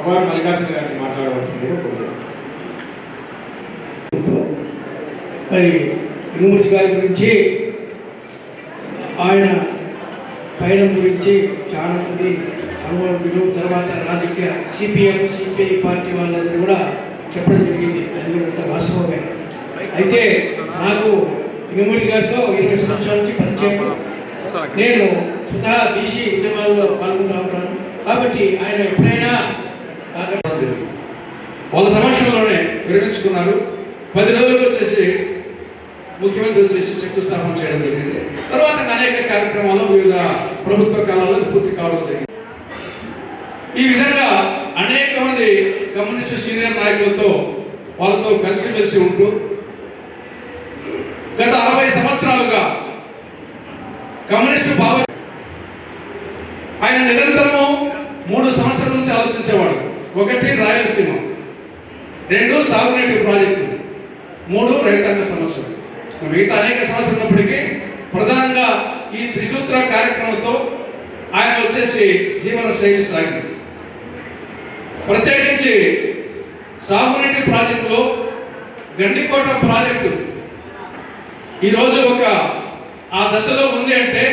అవారు మల్లికార్జున గారిని మాట్లాడవలసిందిగా కోరుతున్నాను. మరి యూనివర్సి గారి గురించి ఆయన పయనం గురించి చాలా మంది అనుభవం తర్వాత రాజకీయ సిపిఎం సిపిఐ పార్టీ వాళ్ళందరూ కూడా చెప్పడం జరిగింది. అది కూడా వాస్తవమే. అయితే నాకు యూనివర్సి గారితో ఇరవై సంవత్సరాల నుంచి పరిచయం. నేను స్వతహా బీసీ ఉద్యమాల్లో పాల్గొంటూ ఉంటాను. కాబట్టి ఆయన ఎప్పుడైనా వాళ్ళ సమక్షంలోనే విరమించుకున్నారు. పది రోజులు వచ్చేసి ముఖ్యమంత్రి వచ్చేసి శంకుస్థాపన చేయడం జరిగింది. తర్వాత అనేక కార్యక్రమాలు వివిధ ప్రభుత్వ కాలంలో పూర్తి కావడం జరిగింది. ఈ విధంగా అనేక మంది కమ్యూనిస్టు సీనియర్ నాయకులతో వాళ్ళతో కలిసిమెలిసి ఉంటూ గత అరవై సంవత్సరాలుగా కమ్యూనిస్టు భావ ఆయన నిరంతరము మూడు సంవత్సరాల నుంచి ఆలోచించేవాడు ఒకటి రాయలసీమ రెండు సాగునీటి ప్రాజెక్టు మూడు రైతాంగ సమస్యలు. మిగతా అనేక సమస్యలు ఉన్నప్పటికీ ప్రధానంగా ఈ త్రిసూత్ర కార్యక్రమంతో ఆయన వచ్చేసి జీవన శైలి సాగింది. ప్రత్యేకించి సాగునీటి ప్రాజెక్టులో గండికోట ప్రాజెక్టు ఈరోజు ఒక ఆ దశలో ఉంది అంటే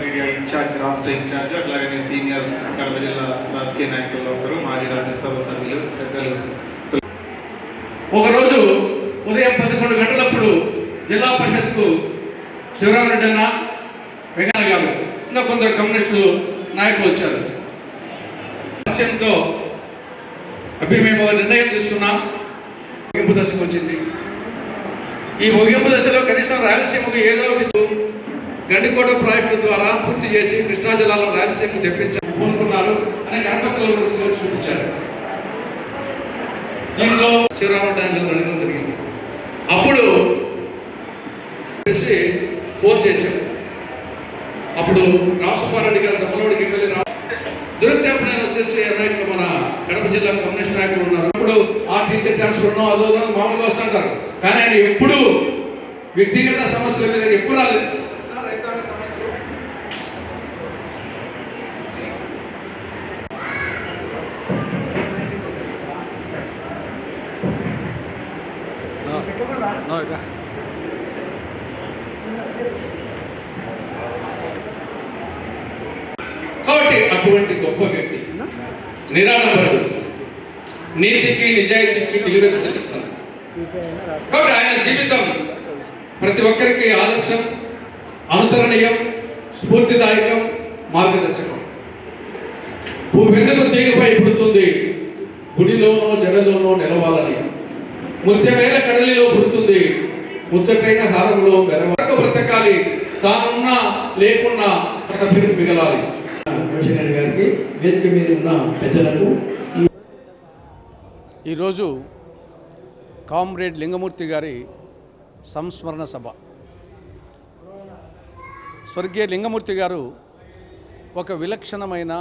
మీడియా ఇన్ఛార్జ్ రాష్ట్ర ఇన్ఛార్జ్ అట్లాగనే సీనియర్ కడప జిల్లా రాజకీయ నాయకుల్లో ఒకరు మాజీ రాజ్యసభ సభ్యులు పెద్దలు రోజు ఉదయం పదకొండు గంటలప్పుడు జిల్లా పరిషత్కు శివరామరెడ్డి అన్న వెంకన్న గారు ఇంకా కొందరు కమ్యూనిస్టులు నాయకులు వచ్చారు. పరిచయంతో అభి మేము ఒక నిర్ణయం తీసుకున్నాం ముగింపు దశకు వచ్చింది. ఈ ముగింపు దశలో కనీసం రాయలసీమకు ఏదో ఒకటి గండికోట ప్రాజెక్టు ద్వారా పూర్తి చేసి కృష్ణా జిల్లాలో రాయలసీమకు తెప్పించాలని కోరుకున్నారు. అనే కరపత్రాలు చూపించారు. దీంట్లో శివరామరెడ్డి ఆయన అడగడం జరిగింది అప్పుడు చేసి ఫోన్ చేశాం. అప్పుడు రామసుబ్బారెడ్డి గారు చప్పలవాడికి వెళ్ళి రా దొరికితే నేను వచ్చేసి నాయకులు మన కడప జిల్లా కమ్యూనిస్ట్ నాయకులు ఉన్నారు. అప్పుడు ఆ టీచర్ ట్రాన్స్ఫర్ ఉన్నాం అదో మామూలుగా వస్తుంటారు కానీ ఆయన ఎప్పుడు వ్యక్తిగత సమస్యల మీద ఎప్పుడు రాలేదు రైతాంగ సమస్యలు కాబట్టి అటువంటి గొప్ప వ్యక్తి నిరాడంబరుడు. నీతికి నిజాయితీకి విలువ కాబట్టి ఆయన జీవితం ప్రతి ఒక్కరికి ఆదర్శం అనుసరణీయం స్ఫూర్తిదాయకం మార్గదర్శకం. భూమిందుకు తీగపై పుడుతుంది. గుడిలోనో జడలోనో నిలవాలని ముత్యమేల కడలిలో పుడుతుంది. ముచ్చటైన హారంలో మెరవక బ్రతకాలి. తానున్నా లేకున్నా తన పేరు మిగలాలి. గారికి వేదిక మీద ఉన్న పెద్దలకు ఈ ఈరోజు కామ్రేడ్ లింగమూర్తి గారి సంస్మరణ సభ. స్వర్గీయ లింగమూర్తి గారు ఒక విలక్షణమైన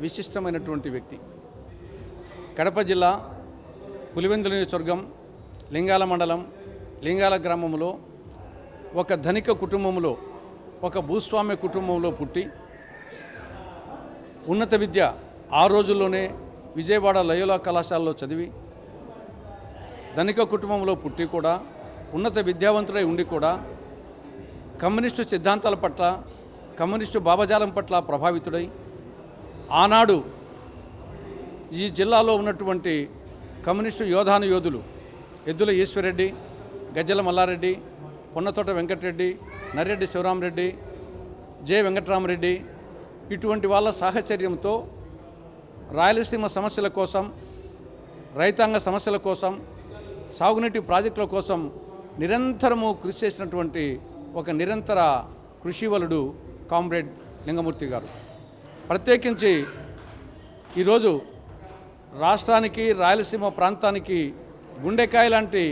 విశిష్టమైనటువంటి వ్యక్తి. కడప జిల్లా పులివెందుల నియోజకవర్గం లింగాల మండలం లింగాల గ్రామంలో ఒక ధనిక కుటుంబంలో ఒక భూస్వామ్య కుటుంబంలో పుట్టి ఉన్నత విద్య ఆ రోజుల్లోనే విజయవాడ లయోలా కళాశాలలో చదివి ధనిక కుటుంబంలో పుట్టి కూడా ఉన్నత విద్యావంతుడై ఉండి కూడా కమ్యూనిస్టు సిద్ధాంతాల పట్ల కమ్యూనిస్టు భావజాలం పట్ల ప్రభావితుడై ఆనాడు ఈ జిల్లాలో ఉన్నటువంటి కమ్యూనిస్టు యోధాను యోధులు ఎద్దుల ఈశ్వరెడ్డి గజ్జల మల్లారెడ్డి పొన్నతోట వెంకటరెడ్డి నర్రెడ్డి శివరామరెడ్డి జె వెంకటరామరెడ్డి ఇటువంటి వాళ్ళ సాహచర్యంతో రాయలసీమ సమస్యల కోసం రైతాంగ సమస్యల కోసం సాగునీటి ప్రాజెక్టుల కోసం నిరంతరము కృషి చేసినటువంటి ఒక నిరంతర కృషివలుడు కామ్రేడ్ లింగమూర్తి గారు. ప్రత్యేకించి ఈరోజు రాష్ట్రానికి రాయలసీమ ప్రాంతానికి గుండెకాయ లాంటి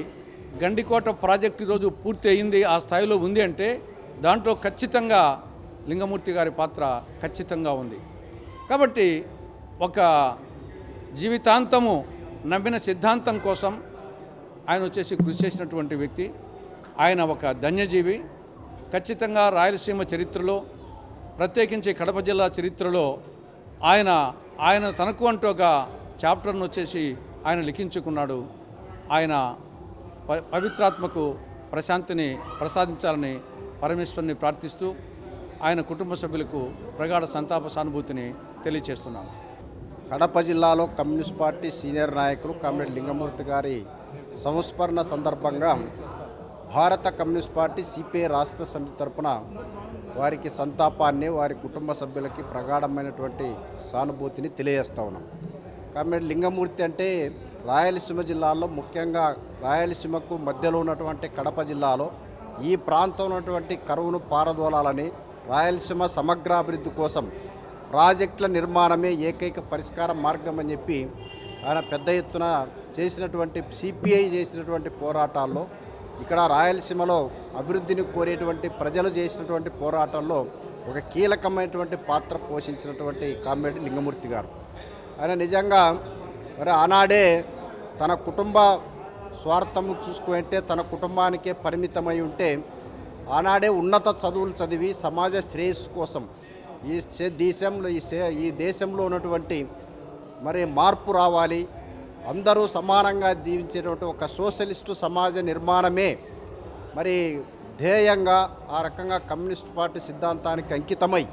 గండికోట ప్రాజెక్టు ఈరోజు పూర్తి అయింది. ఆ స్థాయిలో ఉంది అంటే దాంట్లో ఖచ్చితంగా లింగమూర్తి గారి పాత్ర ఖచ్చితంగా ఉంది. కాబట్టి ఒక జీవితాంతము నమ్మిన సిద్ధాంతం కోసం ఆయన వచ్చేసి కృషి చేసినటువంటి వ్యక్తి. ఆయన ఒక ధన్యజీవి. ఖచ్చితంగా రాయలసీమ చరిత్రలో ప్రత్యేకించి కడప జిల్లా చరిత్రలో ఆయన ఆయన తనకు అంటూ ఒక చాప్టర్ను వచ్చేసి ఆయన లిఖించుకున్నాడు. ఆయన ప- పవిత్రాత్మకు ప్రశాంతిని ప్రసాదించాలని పరమేశ్వరుని ప్రార్థిస్తూ ఆయన కుటుంబ సభ్యులకు ప్రగాఢ సంతాప సానుభూతిని తెలియచేస్తున్నాను. కడప జిల్లాలో కమ్యూనిస్ట్ పార్టీ సీనియర్ నాయకులు కామ్రేడ్ లింగమూర్తి గారి సంస్మరణ సందర్భంగా భారత కమ్యూనిస్ట్ పార్టీ సిపిఐ రాష్ట్ర సమితి తరపున వారికి సంతాపాన్ని వారి కుటుంబ సభ్యులకి ప్రగాఢమైనటువంటి సానుభూతిని తెలియజేస్తా ఉన్నాం. కామ్రేడ్ లింగమూర్తి అంటే రాయలసీమ జిల్లాలో ముఖ్యంగా రాయలసీమకు మధ్యలో ఉన్నటువంటి కడప జిల్లాలో ఈ ప్రాంతం ఉన్నటువంటి కరువును పారదోలాలని రాయలసీమ సమగ్రాభివృద్ధి కోసం ప్రాజెక్టుల నిర్మాణమే ఏకైక పరిష్కార మార్గం అని చెప్పి ఆయన పెద్ద ఎత్తున చేసినటువంటి సిపిఐ చేసినటువంటి పోరాటాల్లో ఇక్కడ రాయలసీమలో అభివృద్ధిని కోరేటువంటి ప్రజలు చేసినటువంటి పోరాటంలో ఒక కీలకమైనటువంటి పాత్ర పోషించినటువంటి కామ్రేడ్ లింగమూర్తి గారు. ఆయన నిజంగా మరి ఆనాడే తన కుటుంబ స్వార్థం చూసుకుంటే తన కుటుంబానికే పరిమితమై ఉంటే ఆనాడే ఉన్నత చదువులు చదివి సమాజ శ్రేయస్సు కోసం ఈ దేశంలో ఈ ఈ దేశంలో ఉన్నటువంటి మరి మార్పు రావాలి. అందరూ సమానంగా దీవించేటువంటి ఒక సోషలిస్టు సమాజ నిర్మాణమే మరి ధ్యేయంగా ఆ రకంగా కమ్యూనిస్ట్ పార్టీ సిద్ధాంతానికి అంకితమై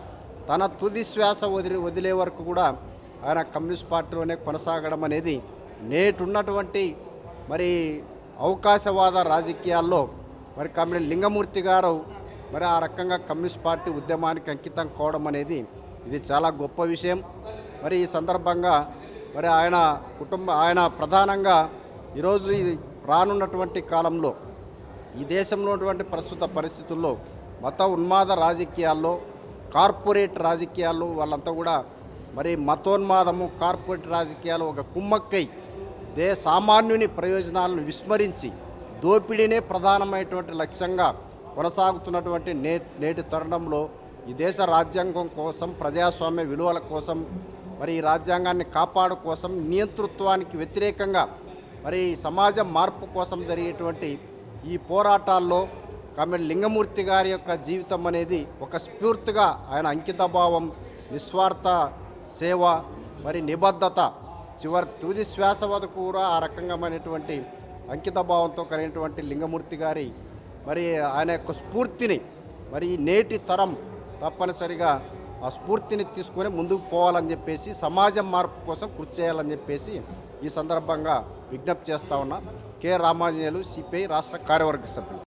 తన తుది శ్వాస వదిలి వదిలే వరకు కూడా ఆయన కమ్యూనిస్ట్ పార్టీలోనే కొనసాగడం అనేది నేటున్నటువంటి మరి అవకాశవాద రాజకీయాల్లో మరి కమ్యూనిస్ట్ లింగమూర్తి గారు మరి ఆ రకంగా కమ్యూనిస్ట్ పార్టీ ఉద్యమానికి అంకితం కావడం అనేది ఇది చాలా గొప్ప విషయం. మరి ఈ సందర్భంగా మరి ఆయన కుటుంబ ఆయన ప్రధానంగా ఈరోజు ఇది రానున్నటువంటి కాలంలో ఈ దేశంలో ఉన్నటువంటి ప్రస్తుత పరిస్థితుల్లో మత ఉన్మాద రాజకీయాల్లో కార్పొరేట్ రాజకీయాల్లో వాళ్ళంతా కూడా మరి మతోన్మాదము కార్పొరేట్ రాజకీయాలు ఒక కుమ్మక్కై దే సామాన్యుని ప్రయోజనాలను విస్మరించి దోపిడీనే ప్రధానమైనటువంటి లక్ష్యంగా కొనసాగుతున్నటువంటి నే నేటి తరుణంలో ఈ దేశ రాజ్యాంగం కోసం ప్రజాస్వామ్య విలువల కోసం మరి ఈ రాజ్యాంగాన్ని కాపాడు కోసం నియంతృత్వానికి వ్యతిరేకంగా మరి సమాజ మార్పు కోసం జరిగేటువంటి ఈ పోరాటాల్లో కామెడి లింగమూర్తి గారి యొక్క జీవితం అనేది ఒక స్ఫూర్తిగా ఆయన అంకితభావం నిస్వార్థ సేవ మరి నిబద్ధత చివరి తుది శ్వాస వరకు కూడా ఆ రకంగామైనటువంటి అంకితభావంతో కలిగినటువంటి లింగమూర్తి గారి మరి ఆయన యొక్క స్ఫూర్తిని మరి నేటి తరం తప్పనిసరిగా ఆ స్ఫూర్తిని తీసుకొని ముందుకు పోవాలని చెప్పేసి సమాజం మార్పు కోసం కృషి చేయాలని చెప్పేసి ఈ సందర్భంగా విజ్ఞప్తి చేస్తా ఉన్నా. కె రామాంజనేయులు సిపిఐ రాష్ట్ర కార్యవర్గ సభ్యులు.